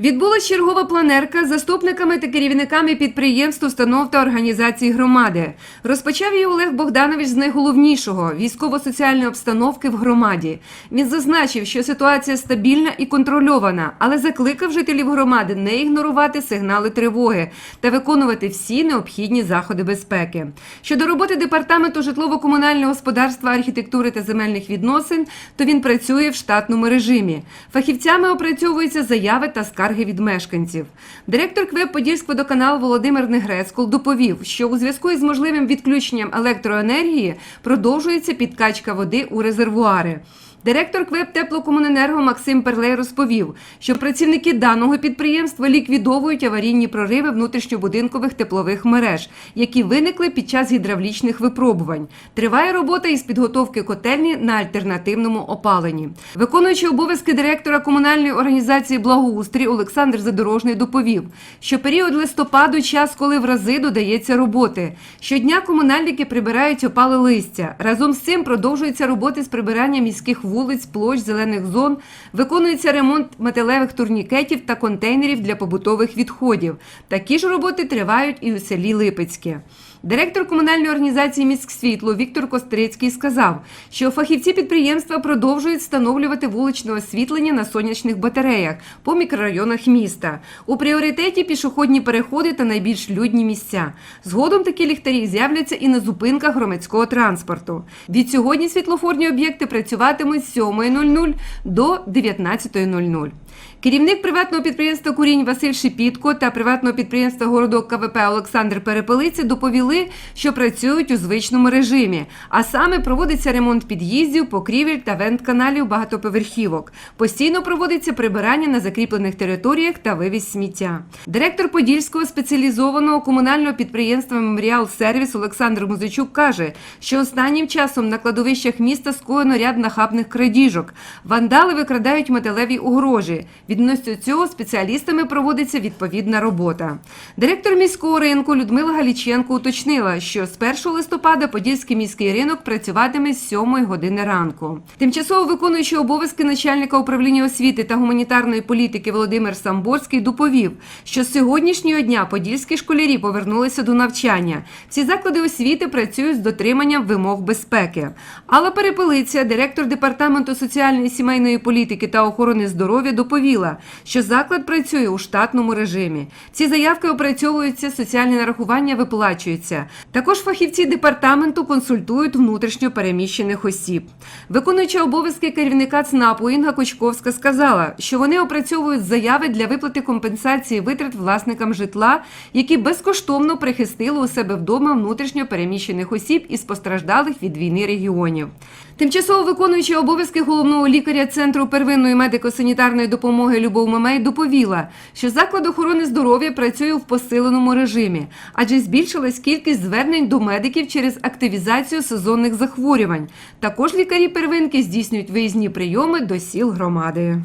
Відбулась чергова планерка з заступниками та керівниками підприємств, установ та організацій громади. Розпочав її Олег Богданович з найголовнішого військово-соціальної обстановки в громаді. Він зазначив, що ситуація стабільна і контрольована, але закликав жителів громади не ігнорувати сигнали тривоги та виконувати всі необхідні заходи безпеки. Щодо роботи департаменту житлово-комунального господарства, архітектури та земельних відносин, то він працює в штатному режимі. Фахівцями опрацьовуються заяви та скарги від мешканців. Директор КВЕП Подільськводоканал Володимир Негрецькол доповів, що у зв'язку із можливим відключенням електроенергії продовжується підкачка води у резервуари. Директор КВЕП Теплокомуненерго Максим Перлей розповів, що працівники даного підприємства ліквідовують аварійні прориви внутрішньобудинкових теплових мереж, які виникли під час гідравлічних випробувань. Триває робота із підготовки котельні на альтернативному опаленні. Виконуючий обов'язки директора комунальної організації благоустрій Олександр Задорожний доповів, що період листопаду час, коли в рази додається роботи. Щодня комунальники прибирають опали листя. Разом з цим продовжуються роботи з прибирання міських вулиць, площ, зелених зон, виконується ремонт металевих турнікетів та контейнерів для побутових відходів. Такі ж роботи тривають і у селі Липецьке. Директор комунальної організації «Міськсвітло» Віктор Кострицький сказав, що фахівці підприємства продовжують встановлювати вуличне освітлення на сонячних батареях по мікрорайонах міста. У пріоритеті пішохідні переходи та найбільш людні місця. Згодом такі ліхтарі з'являться і на зупинках громадського транспорту. Від сьогодні світлофорні об'єкти працюватимуть з 7.00 до 19.00. Керівник приватного підприємства Курінь Василь Шипітко та приватного підприємства Городок КВП Олександр Перепелиці доповіли, що працюють у звичному режимі, а саме проводиться ремонт під'їздів, покрівель та вент-каналів багатоповерхівок. Постійно проводиться прибирання на закріплених територіях та вивіз сміття. Директор Подільського спеціалізованого комунального підприємства Меморіал Сервіс Олександр Музичук каже, що останнім часом на кладовищах міста скоєно ряд нахабних крадіжок. Вандали викрадають металеві огорожі. Відносно цього спеціалістами проводиться відповідна робота. Директор міського ринку Людмила Галіченко уточнила, що з 1 листопада Подільський міський ринок працюватиме з 7 години ранку. Тимчасово виконуючий обов'язки начальника управління освіти та гуманітарної політики Володимир Самборський доповів, що з сьогоднішнього дня подільські школярі повернулися до навчання. Всі заклади освіти працюють з дотриманням вимог безпеки. Алла Перепелиця, директор департаменту соціальної сімейної політики та охорони здоров'я, доповіла, що заклад працює у штатному режимі. Ці заявки опрацьовуються, соціальні нарахування виплачуються. Також фахівці департаменту консультують внутрішньо переміщених осіб. Виконуюча обов'язки керівника ЦНАПу Інга Кочковська сказала, що вони опрацьовують заяви для виплати компенсації витрат власникам житла, які безкоштовно прихистили у себе вдома внутрішньо переміщених осіб із постраждалих від війни регіонів. Тимчасово виконуючи обов'язки головного лікаря Центру первинної медико-санітарної допомоги Любов Мамей доповіла, що заклад охорони здоров'я працює в посиленому режимі, адже збільшилась кількість звернень до медиків через активізацію сезонних захворювань. Також лікарі первинки здійснюють виїзні прийоми до сіл громади.